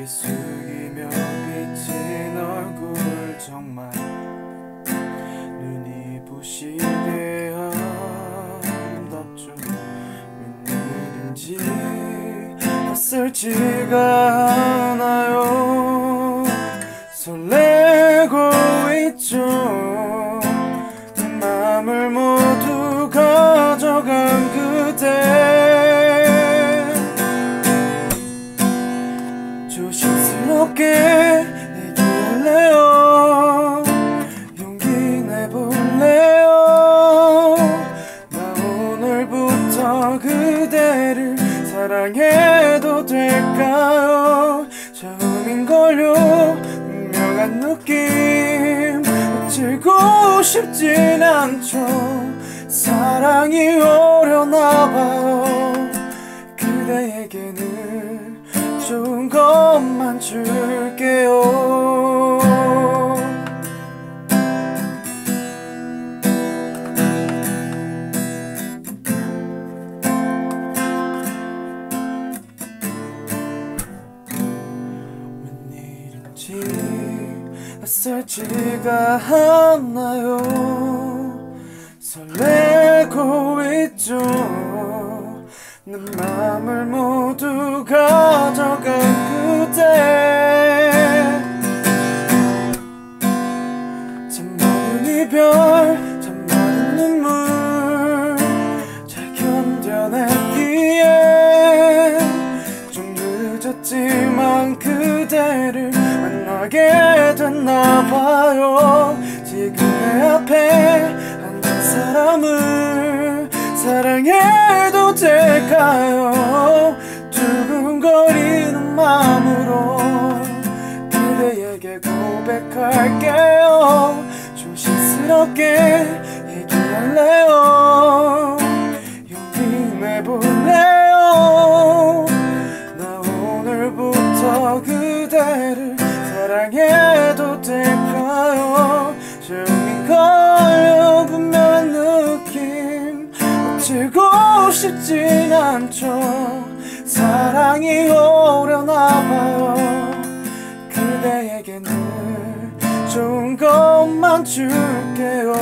고개 숙이며 비친 얼굴 정말 눈이 부시게 아름답죠 웬일인지 낯설지가 않아요 조심스럽게 얘기할래요? 용기 내볼래요? 나 오늘부터 그대를 사랑해도 될까요? 처음인걸요 분명한 느낌. 놓치고 싶진 않죠. 사랑이 오려나봐요. 그대에게는 좋은 것만 줄게요. 웬일인지 낯설지가 않나요. 설레고 있죠 내 맘을 모두 가져간 그대 참 많은 이별 참 많은 눈물 잘 견뎌냈기에 좀 늦었지만 그대를 만나게 됐나봐요. 지금 내 앞에 앉은 사람을 사랑해도 될까요? 두근거리는 마음으로 그대에게 고백할게요. 조심스럽게 얘기할래요. 용기 내볼래요. 나 오늘부터 그대를 사랑해도 될까요 놓치고 싶진 않죠. 사랑이 오려나 봐요. 그대에게 늘 좋은 것만 줄게요.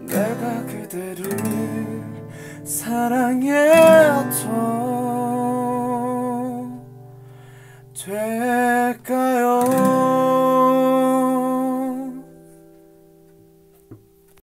내가 그대를 사랑해도 될까요?